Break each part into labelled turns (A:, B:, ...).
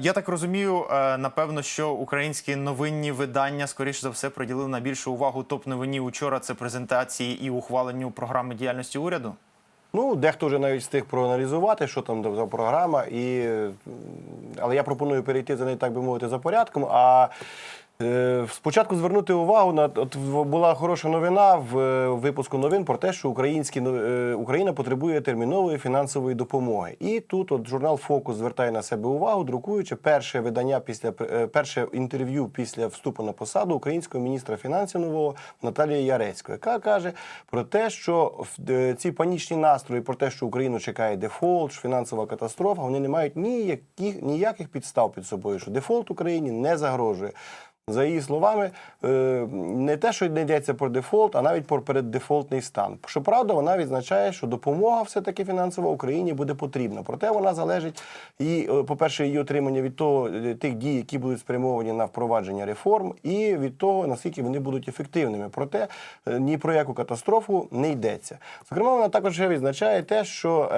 A: я так розумію, е, напевно, що українські новинні видання, скоріш за все, приділили на більшу увагу топ-новині учора. Це презентації і ухваленню програми діяльності уряду.
B: Ну, дехто вже навіть встиг проаналізувати, що там за програма, і... але я пропоную перейти за нею, так би мовити, за порядком. А е, спочатку звернути увагу на от була хороша новина в е, випуску новин про те, що українські е, Україна потребує термінової фінансової допомоги. І тут от журнал Фокус звертає на себе увагу, друкуючи перше видання після е, перше інтерв'ю після вступу на посаду українського міністра фінансів нового Наталії Ярецької, яка каже про те, що е, ці панічні настрої про те, що Україну чекає дефолт, фінансова катастрофа, вони не мають ніяких ніяких підстав під собою, що дефолт Україні не загрожує. За її словами, е, не те, що не йдеться про дефолт, а навіть про переддефолтний стан. Щоправда, вона відзначає, що допомога все-таки фінансова Україні буде потрібна. Проте вона залежить і, е, по-перше, її отримання від того е, тих дій, які будуть спрямовані на впровадження реформ, і від того, наскільки вони будуть ефективними. Проте ні про яку катастрофу не йдеться. Зокрема, вона також відзначає те, що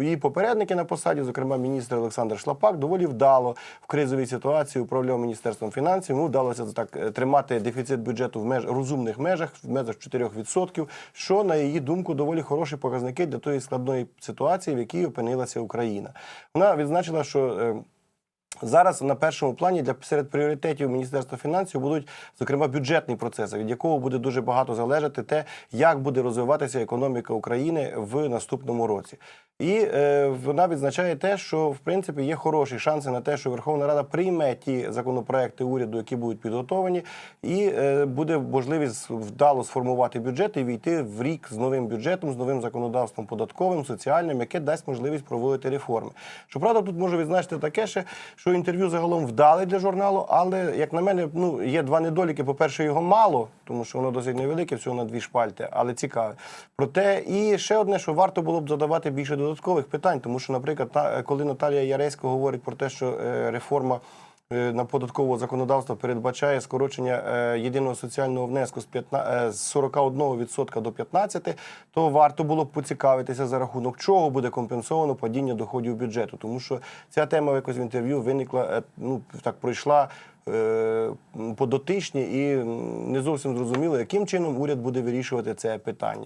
B: її попередники на посаді, зокрема міністр Олександр Шлапак, доволі вдало в кризовій ситуації управляв міністерством фінансів. Йому вдалося так е, тримати дефіцит бюджету в меж розумних межах, в межах 4%, що на її думку доволі хороші показники для тої складної ситуації, в якій опинилася Україна. Вона відзначила, що. Зараз на першому плані для серед пріоритетів Міністерства фінансів будуть зокрема бюджетні процеси, від якого буде дуже багато залежати те, як буде розвиватися економіка України в наступному році. І е, вона відзначає те, що в принципі є хороші шанси на те, що Верховна Рада прийме ті законопроекти уряду, які будуть підготовлені, і е, буде можливість вдало сформувати бюджет і війти в рік з новим бюджетом, з новим законодавством податковим, соціальним, яке дасть можливість проводити реформи. Щоправда, тут можу відзначити таке ще, що інтерв'ю загалом вдале для журналу, але як на мене, ну є два недоліки. По-перше, його мало, тому що воно досить невелике, всього на дві шпальти, але цікаве. Проте і ще одне, що варто було б задавати більше додаткових питань, тому що, наприклад, коли Наталія Яресько говорить про те, що е, реформа. Е, На податкового законодавства передбачає скорочення е, єдиного соціального внеску з 15, е, з 41% до 15%, то варто було б поцікавитися за рахунок чого буде компенсовано падіння доходів бюджету, тому що ця тема якось в інтерв'ю виникла, ну так пройшла по дотичні і не зовсім зрозуміло, яким чином уряд буде вирішувати це питання.